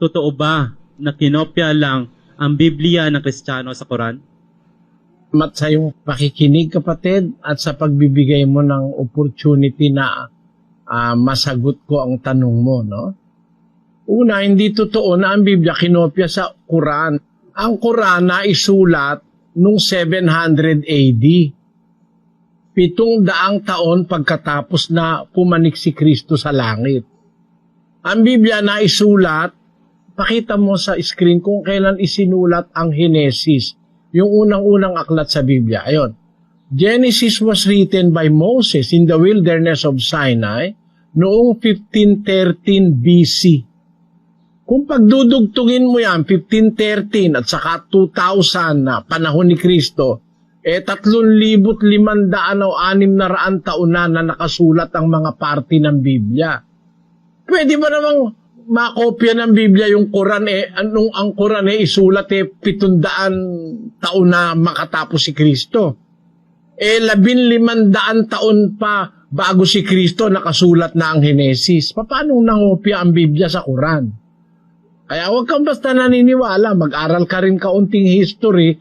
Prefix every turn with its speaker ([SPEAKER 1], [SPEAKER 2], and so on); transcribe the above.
[SPEAKER 1] totoo ba na kinopya lang ang Biblia ng Kristiyano sa Quran?
[SPEAKER 2] At sa iyong pakikinig kapatid at sa pagbibigay mo ng opportunity na ah, masagot ko ang tanong mo, no? Una, hindi totoo na ang Biblia kinopya sa Quran. Ang Quran na isulat noong 700 AD. Pitong daang taon pagkatapos na pumanik si Kristo sa langit. Ang Biblia na isulat, pakita mo sa screen kung kailan isinulat ang Henesis, yung unang-unang aklat sa Biblia. Ayon. Genesis was written by Moses in the wilderness of Sinai noong 1513 BC. Kung pagdudugtungin mo yan, 1513 at saka 2000 na panahon ni Kristo, eh 3,500 o 600 taon na na nakasulat ang mga parte ng Biblia. Pwede ba namang makopya ng Biblia yung Quran eh, anong ang Quran eh isulat eh 700 taon na makatapos si Kristo. Eh 1500 taon pa bago si Kristo nakasulat na ang Henesis. Paano nangopya ang Biblia sa Quran? Kaya huwag kang basta naniniwala, mag-aral ka rin kaunting history